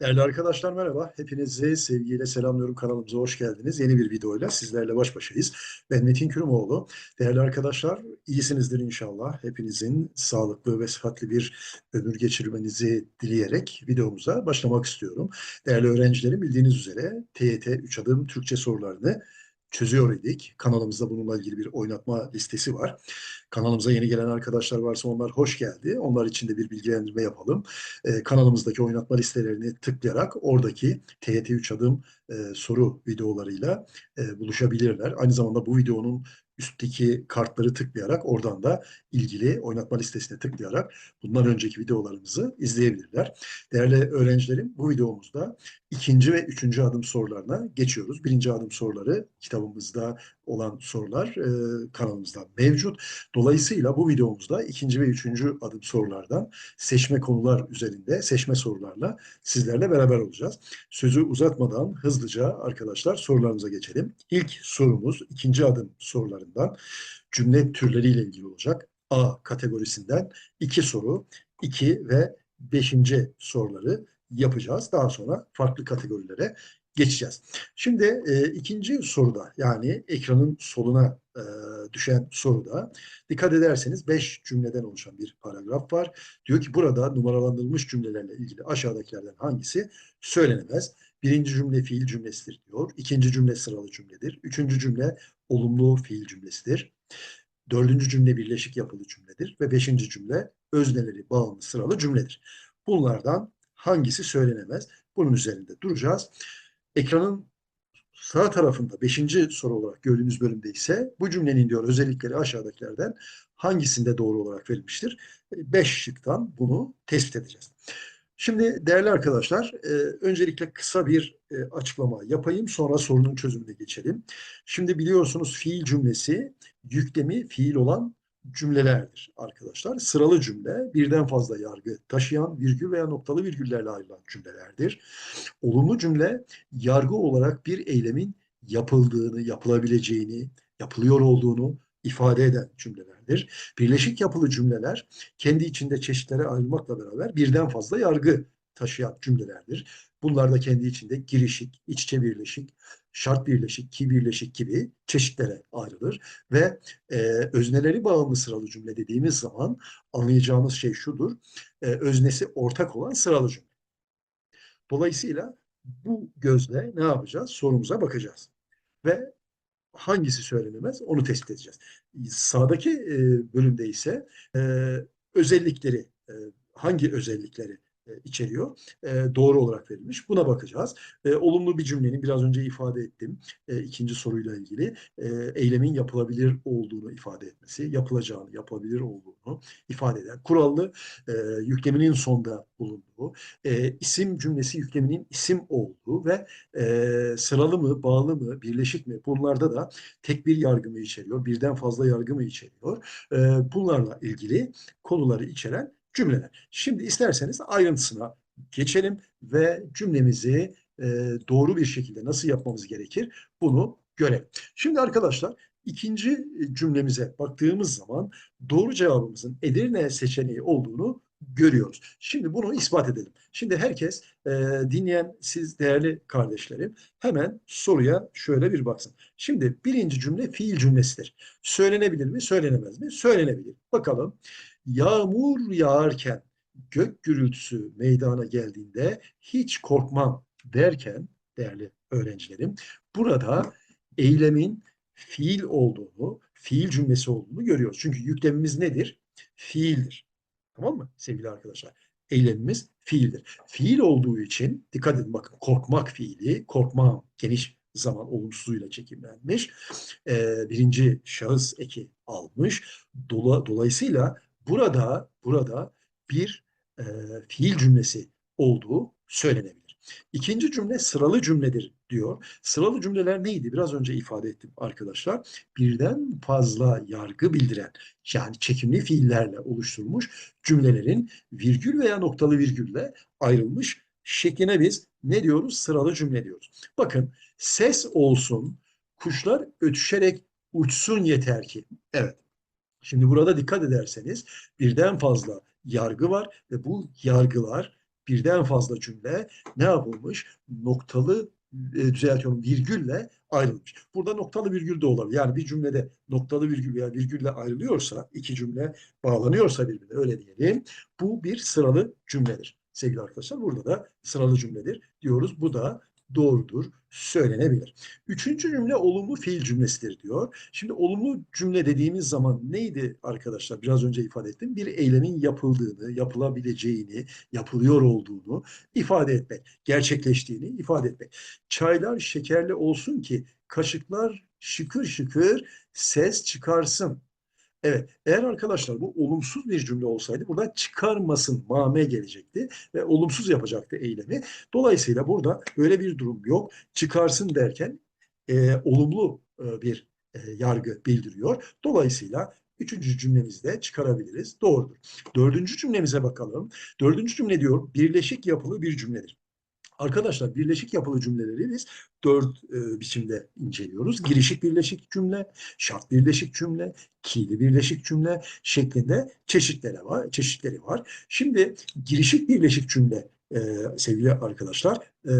Değerli arkadaşlar merhaba. Hepinizi sevgiyle selamlıyorum. Kanalımıza hoş geldiniz. Yeni bir videoyla sizlerle baş başayız. Ben Metin Kürümoğlu. Değerli arkadaşlar iyisinizdir inşallah. Hepinizin sağlıklı ve sıhhatli bir ömür geçirmenizi dileyerek videomuza başlamak istiyorum. Değerli öğrencilerim bildiğiniz üzere TYT 3 adım Türkçe sorularını çözüyor idik. Kanalımızda bununla ilgili bir oynatma listesi var. Kanalımıza yeni gelen arkadaşlar varsa onlar hoş geldi. Onlar için de bir bilgilendirme yapalım. Ee, kanalımızdaki oynatma listelerini tıklayarak oradaki TYT 3 adım e, soru videolarıyla e, buluşabilirler. Aynı zamanda bu videonun üstteki kartları tıklayarak oradan da ilgili oynatma listesine tıklayarak bundan önceki videolarımızı izleyebilirler. Değerli öğrencilerim bu videomuzda ikinci ve üçüncü adım sorularına geçiyoruz. Birinci adım soruları kitabımızda olan sorular e, kanalımızda mevcut. Dolayısıyla bu videomuzda ikinci ve üçüncü adım sorulardan seçme konular üzerinde seçme sorularla sizlerle beraber olacağız. Sözü uzatmadan hızlıca arkadaşlar sorularımıza geçelim. İlk sorumuz ikinci adım sorularından cümle türleriyle ilgili olacak. A kategorisinden iki soru, iki ve beşinci soruları yapacağız. Daha sonra farklı kategorilere geçeceğiz. Şimdi e, ikinci soruda yani ekranın soluna e, düşen soruda dikkat ederseniz 5 cümleden oluşan bir paragraf var. Diyor ki burada numaralandırılmış cümlelerle ilgili aşağıdakilerden hangisi söylenemez? Birinci cümle fiil cümlesidir diyor. İkinci cümle sıralı cümledir. Üçüncü cümle olumlu fiil cümlesidir. Dördüncü cümle birleşik yapılı cümledir. Ve beşinci cümle özneleri bağımlı sıralı cümledir. Bunlardan hangisi söylenemez? Bunun üzerinde duracağız. Ekranın sağ tarafında beşinci soru olarak gördüğünüz bölümde ise bu cümlenin diyor özellikleri aşağıdakilerden hangisinde doğru olarak verilmiştir? Beş şıktan bunu tespit edeceğiz. Şimdi değerli arkadaşlar, e, öncelikle kısa bir e, açıklama yapayım, sonra sorunun çözümüne geçelim. Şimdi biliyorsunuz fiil cümlesi yüklemi fiil olan cümlelerdir arkadaşlar. Sıralı cümle birden fazla yargı taşıyan virgül veya noktalı virgüllerle ayrılan cümlelerdir. Olumlu cümle yargı olarak bir eylemin yapıldığını, yapılabileceğini, yapılıyor olduğunu ifade eden cümlelerdir. Birleşik yapılı cümleler kendi içinde çeşitlere ayrılmakla beraber birden fazla yargı taşıyan cümlelerdir. Bunlar da kendi içinde girişik, iç içe birleşik, şart birleşik, ki birleşik gibi çeşitlere ayrılır ve e, özneleri bağımlı sıralı cümle dediğimiz zaman anlayacağımız şey şudur, e, öznesi ortak olan sıralı cümle. Dolayısıyla bu gözle ne yapacağız? Sorumuza bakacağız. Ve hangisi söylenemez onu tespit edeceğiz. Sağdaki e, bölümde ise e, özellikleri, e, hangi özellikleri içeriyor. E, doğru olarak verilmiş. Buna bakacağız. E, olumlu bir cümlenin biraz önce ifade ettim. E, ikinci soruyla ilgili e, eylemin yapılabilir olduğunu ifade etmesi, yapılacağını, yapabilir olduğunu ifade eden. Kurallı e, yükleminin sonda bulunduğu, e, isim cümlesi yükleminin isim olduğu ve e, sıralı mı, bağlı mı, birleşik mi bunlarda da tek bir yargı mı içeriyor, birden fazla yargı mı içeriyor? E, bunlarla ilgili konuları içeren cümleler. Şimdi isterseniz ayrıntısına geçelim ve cümlemizi e, doğru bir şekilde nasıl yapmamız gerekir bunu görelim. Şimdi arkadaşlar ikinci cümlemize baktığımız zaman doğru cevabımızın Edirne seçeneği olduğunu görüyoruz. Şimdi bunu ispat edelim. Şimdi herkes e, dinleyen siz değerli kardeşlerim hemen soruya şöyle bir baksın. Şimdi birinci cümle fiil cümlesidir. Söylenebilir mi? Söylenemez mi? Söylenebilir. Bakalım yağmur yağarken gök gürültüsü meydana geldiğinde hiç korkmam derken değerli öğrencilerim burada eylemin fiil olduğunu, fiil cümlesi olduğunu görüyoruz. Çünkü yüklemimiz nedir? Fiildir. Tamam mı sevgili arkadaşlar? Eylemimiz fiildir. Fiil olduğu için dikkat edin bakın korkmak fiili, korkmam geniş zaman olumsuzluğuyla çekimlenmiş. Ee, birinci şahıs eki almış. Dola, dolayısıyla burada burada bir e, fiil cümlesi olduğu söylenebilir. İkinci cümle sıralı cümledir diyor. Sıralı cümleler neydi? Biraz önce ifade ettim arkadaşlar. Birden fazla yargı bildiren yani çekimli fiillerle oluşturulmuş cümlelerin virgül veya noktalı virgülle ayrılmış şekline biz ne diyoruz? Sıralı cümle diyoruz. Bakın ses olsun, kuşlar ötüşerek uçsun yeter ki. Evet Şimdi burada dikkat ederseniz birden fazla yargı var ve bu yargılar birden fazla cümle ne yapılmış? Noktalı e, düzeltiyorum virgülle ayrılmış. Burada noktalı virgül de olabilir. Yani bir cümlede noktalı virgül veya virgülle ayrılıyorsa, iki cümle bağlanıyorsa birbirine öyle diyelim. Bu bir sıralı cümledir. Sevgili arkadaşlar burada da sıralı cümledir diyoruz. Bu da doğrudur, söylenebilir. Üçüncü cümle olumlu fiil cümlesidir diyor. Şimdi olumlu cümle dediğimiz zaman neydi arkadaşlar? Biraz önce ifade ettim. Bir eylemin yapıldığını, yapılabileceğini, yapılıyor olduğunu ifade etmek, gerçekleştiğini ifade etmek. Çaylar şekerli olsun ki kaşıklar şıkır şıkır ses çıkarsın. Evet, eğer arkadaşlar bu olumsuz bir cümle olsaydı burada çıkarmasın mame gelecekti ve olumsuz yapacaktı eylemi. Dolayısıyla burada öyle bir durum yok. Çıkarsın derken e, olumlu e, bir e, yargı bildiriyor. Dolayısıyla üçüncü cümlemizi de çıkarabiliriz. Doğrudur. Dördüncü cümlemize bakalım. Dördüncü cümle diyor birleşik yapılı bir cümledir. Arkadaşlar birleşik yapılı cümleleri biz dört e, biçimde inceliyoruz. Girişik birleşik cümle, şart birleşik cümle, ki'li birleşik cümle şeklinde çeşitleri var. Çeşitleri var. Şimdi girişik birleşik cümle e, sevgili arkadaşlar e,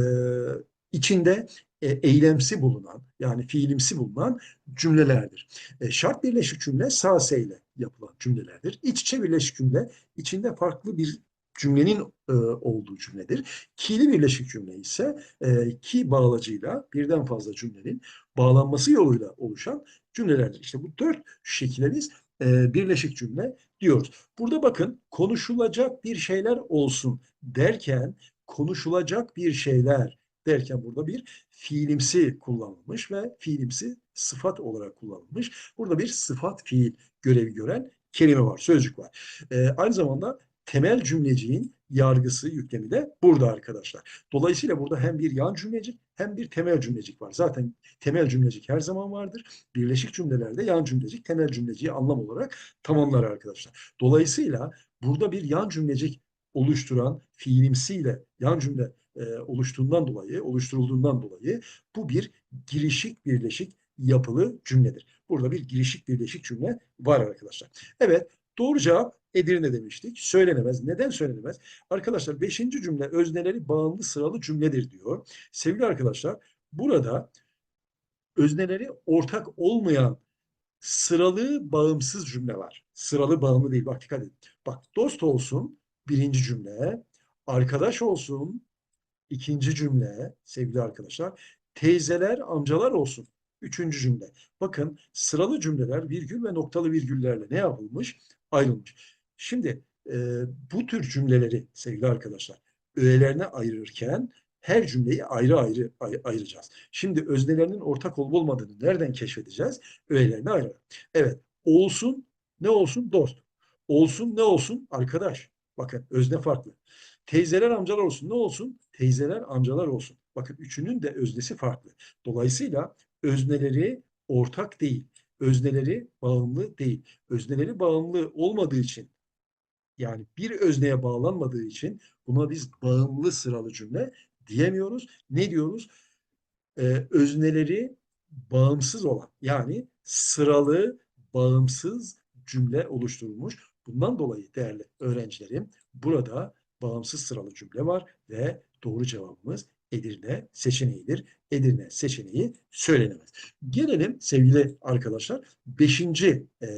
içinde e, eylemsi bulunan yani fiilimsi bulunan cümlelerdir. E, şart birleşik cümle sağ ile yapılan cümlelerdir. İç içe birleşik cümle içinde farklı bir cümlenin e, olduğu cümledir. Ki'li birleşik cümle ise e, ki bağlacıyla birden fazla cümlenin bağlanması yoluyla oluşan cümlelerdir. İşte bu dört şekilde biz e, birleşik cümle diyoruz. Burada bakın konuşulacak bir şeyler olsun derken konuşulacak bir şeyler derken burada bir fiilimsi kullanılmış ve fiilimsi sıfat olarak kullanılmış. Burada bir sıfat fiil görevi gören kelime var, sözcük var. E, aynı zamanda temel cümleciğin yargısı yüklemi de burada arkadaşlar. Dolayısıyla burada hem bir yan cümlecik hem bir temel cümlecik var. Zaten temel cümlecik her zaman vardır. Birleşik cümlelerde yan cümlecik temel cümleciği anlam olarak tamamlar arkadaşlar. Dolayısıyla burada bir yan cümlecik oluşturan fiilimsiyle yan cümle e, oluştuğundan dolayı, oluşturulduğundan dolayı bu bir girişik birleşik yapılı cümledir. Burada bir girişik birleşik cümle var arkadaşlar. Evet, doğru cevap Edirne demiştik. Söylenemez. Neden söylenemez? Arkadaşlar beşinci cümle özneleri bağımlı sıralı cümledir diyor. Sevgili arkadaşlar burada özneleri ortak olmayan sıralı bağımsız cümle var. Sıralı bağımlı değil. Bak dikkat edin. Bak dost olsun birinci cümle. Arkadaş olsun ikinci cümle sevgili arkadaşlar. Teyzeler, amcalar olsun. Üçüncü cümle. Bakın sıralı cümleler virgül ve noktalı virgüllerle ne yapılmış? Ayrılmış. Şimdi e, bu tür cümleleri sevgili arkadaşlar öğelerine ayırırken her cümleyi ayrı ayrı ay ayıracağız. Şimdi öznelerinin ortak olup olmadığını nereden keşfedeceğiz? Öğelerine ayırarak. Evet, olsun ne olsun dost. Olsun ne olsun arkadaş. Bakın özne farklı. Teyzeler amcalar olsun ne olsun? Teyzeler amcalar olsun. Bakın üçünün de öznesi farklı. Dolayısıyla özneleri ortak değil. Özneleri bağımlı değil. Özneleri bağımlı olmadığı için yani bir özneye bağlanmadığı için buna biz bağımlı sıralı cümle diyemiyoruz. Ne diyoruz? Ee, özneleri bağımsız olan yani sıralı bağımsız cümle oluşturulmuş. Bundan dolayı değerli öğrencilerim burada bağımsız sıralı cümle var ve doğru cevabımız Edirne seçeneğidir. Edirne seçeneği söylenemez. Gelelim sevgili arkadaşlar beşinci e,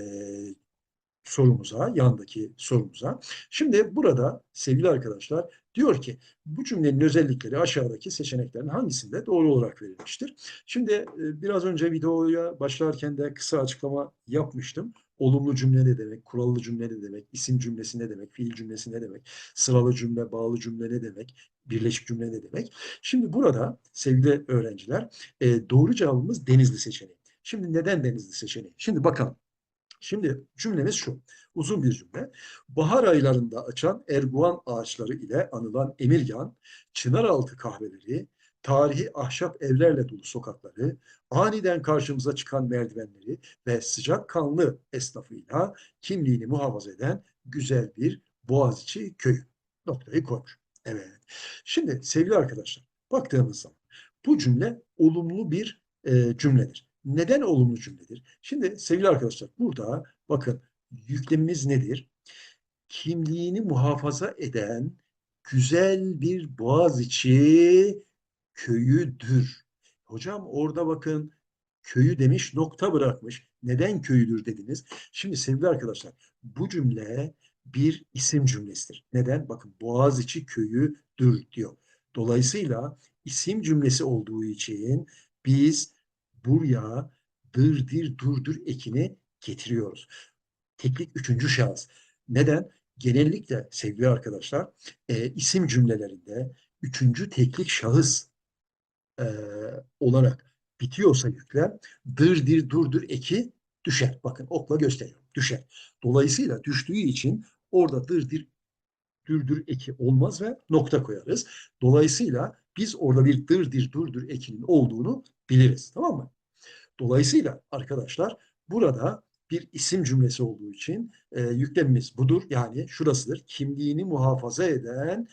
sorumuza, yandaki sorumuza. Şimdi burada sevgili arkadaşlar diyor ki bu cümlenin özellikleri aşağıdaki seçeneklerin hangisinde doğru olarak verilmiştir? Şimdi biraz önce videoya başlarken de kısa açıklama yapmıştım. Olumlu cümle ne demek, kurallı cümle ne demek, isim cümlesi ne demek, fiil cümlesi ne demek, sıralı cümle, bağlı cümle ne demek, birleşik cümle ne demek? Şimdi burada sevgili öğrenciler e, doğru cevabımız Denizli seçeneği. Şimdi neden Denizli seçeneği? Şimdi bakalım. Şimdi cümlemiz şu. Uzun bir cümle. Bahar aylarında açan erguvan ağaçları ile anılan Emirgan, Çınaraltı kahveleri, tarihi ahşap evlerle dolu sokakları, aniden karşımıza çıkan merdivenleri ve sıcak kanlı esnafıyla kimliğini muhafaza eden güzel bir Boğaziçi köyü. Noktayı koymuş. Evet. Şimdi sevgili arkadaşlar baktığımız zaman bu cümle olumlu bir e, cümledir. Neden olumlu cümledir? Şimdi sevgili arkadaşlar burada bakın yüklemimiz nedir? Kimliğini muhafaza eden güzel bir Boğaziçi köyüdür. Hocam orada bakın köyü demiş nokta bırakmış. Neden köyüdür dediniz? Şimdi sevgili arkadaşlar bu cümle bir isim cümlesidir. Neden? Bakın Boğaziçi köyüdür diyor. Dolayısıyla isim cümlesi olduğu için biz buraya dırdır durdur ekini getiriyoruz. Teklik üçüncü şahıs. Neden? Genellikle sevgili arkadaşlar e, isim cümlelerinde üçüncü teklik şahıs e, olarak bitiyorsa yüklem dırdır durdur eki düşer. Bakın okla gösteriyorum. Düşer. Dolayısıyla düştüğü için orada dırdır dürdür eki olmaz ve nokta koyarız. Dolayısıyla biz orada bir dırdır durdur ekinin olduğunu biliriz. Tamam mı? Dolayısıyla arkadaşlar burada bir isim cümlesi olduğu için e, yüklemimiz budur. Yani şurasıdır. Kimliğini muhafaza eden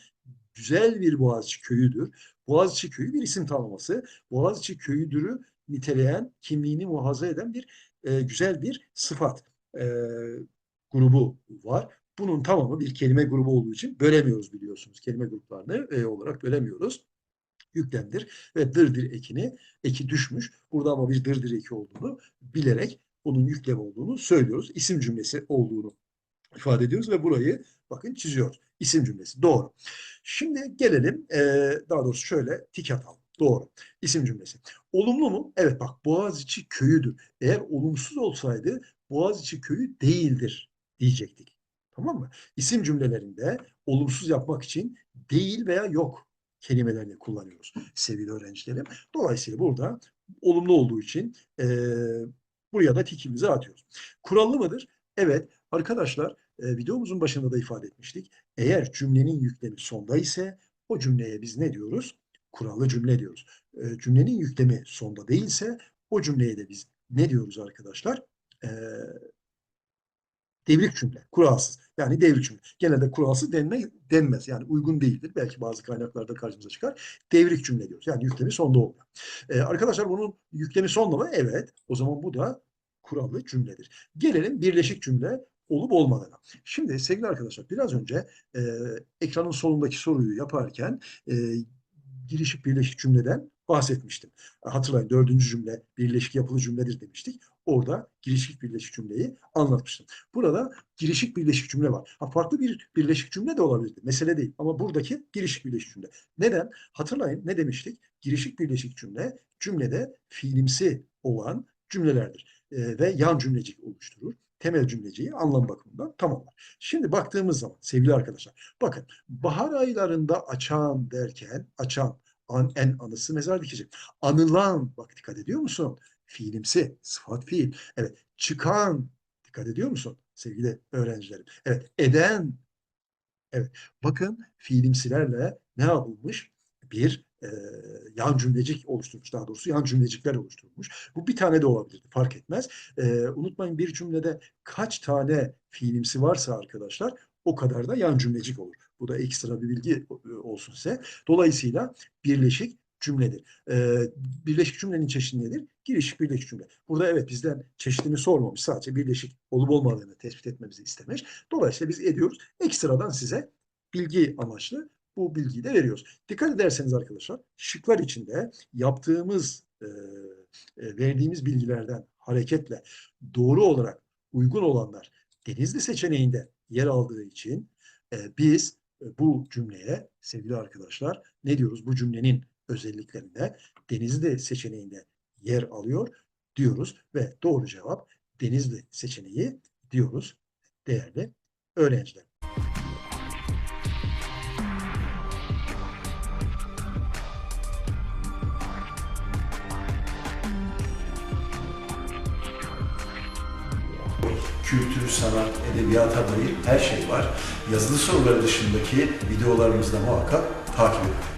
güzel bir Boğaziçi köyüdür. Boğaziçi köyü bir isim tanımlaması. Boğaziçi köyüdürü niteleyen, kimliğini muhafaza eden bir e, güzel bir sıfat e, grubu var. Bunun tamamı bir kelime grubu olduğu için bölemiyoruz biliyorsunuz. Kelime gruplarını e, olarak bölemiyoruz yüklemdir ve dırdır ekini eki düşmüş. Burada ama bir dırdır eki olduğunu bilerek bunun yüklem olduğunu söylüyoruz. İsim cümlesi olduğunu ifade ediyoruz ve burayı bakın çiziyoruz. İsim cümlesi. Doğru. Şimdi gelelim e, daha doğrusu şöyle tik atalım. Doğru. İsim cümlesi. Olumlu mu? Evet bak Boğaziçi köyüdür. Eğer olumsuz olsaydı Boğaziçi köyü değildir diyecektik. Tamam mı? İsim cümlelerinde olumsuz yapmak için değil veya yok kelimelerini kullanıyoruz sevgili öğrencilerim. Dolayısıyla burada olumlu olduğu için e, buraya da tikimizi atıyoruz. Kurallı mıdır? Evet arkadaşlar e, videomuzun başında da ifade etmiştik. Eğer cümlenin yüklemi sonda ise o cümleye biz ne diyoruz? Kurallı cümle diyoruz. E, cümlenin yüklemi sonda değilse o cümleye de biz ne diyoruz arkadaşlar? E, devrik cümle, kuralsız. Yani devrik cümle. Genelde kuralsız denme, denmez. Yani uygun değildir. Belki bazı kaynaklarda karşımıza çıkar. Devrik cümle diyoruz. Yani yüklemi sonda olmuyor. Ee, arkadaşlar bunun yüklemi sonda mı? Evet. O zaman bu da kurallı cümledir. Gelelim birleşik cümle olup olmadığına. Şimdi sevgili arkadaşlar biraz önce e, ekranın solundaki soruyu yaparken e, girişik birleşik cümleden bahsetmiştim. Hatırlayın dördüncü cümle birleşik yapılı cümledir demiştik. Orada girişik birleşik cümleyi anlatmıştım. Burada girişik birleşik cümle var. Ha, farklı bir birleşik cümle de olabilirdi. Mesele değil. Ama buradaki girişik birleşik cümle. Neden? Hatırlayın ne demiştik? Girişik birleşik cümle cümlede fiilimsi olan cümlelerdir. E, ve yan cümlecik oluşturur. Temel cümleciyi anlam bakımından tamamlar. Şimdi baktığımız zaman sevgili arkadaşlar bakın bahar aylarında açan derken açan an, en anısı mezar dikecek. Anılan bak dikkat ediyor musun? Fiilimsi, sıfat fiil. Evet, çıkan dikkat ediyor musun sevgili öğrencilerim? Evet, eden. Evet, bakın fiilimsilerle ne yapılmış? Bir e, yan cümlecik oluşturmuş daha doğrusu yan cümlecikler oluşturmuş. Bu bir tane de olabilirdi fark etmez. E, unutmayın bir cümlede kaç tane fiilimsi varsa arkadaşlar o kadar da yan cümlecik olur. Bu da ekstra bir bilgi olsun size. Dolayısıyla birleşik cümledir. Ee, birleşik cümlenin çeşidi nedir? Girişik birleşik cümle. Burada evet bizden çeşidini sormamış. Sadece birleşik olup olmadığını tespit etmemizi istemiş. Dolayısıyla biz ediyoruz. Ekstradan size bilgi amaçlı bu bilgiyi de veriyoruz. Dikkat ederseniz arkadaşlar şıklar içinde yaptığımız e, e, verdiğimiz bilgilerden hareketle doğru olarak uygun olanlar Denizli seçeneğinde yer aldığı için e, biz e, bu cümleye sevgili arkadaşlar ne diyoruz? Bu cümlenin özelliklerinde Denizli seçeneğinde yer alıyor diyoruz ve doğru cevap Denizli seçeneği diyoruz değerli öğrenciler. Sanat, edebiyata dair her şey var. Yazılı soruları dışındaki videolarımızda muhakkak takip edin.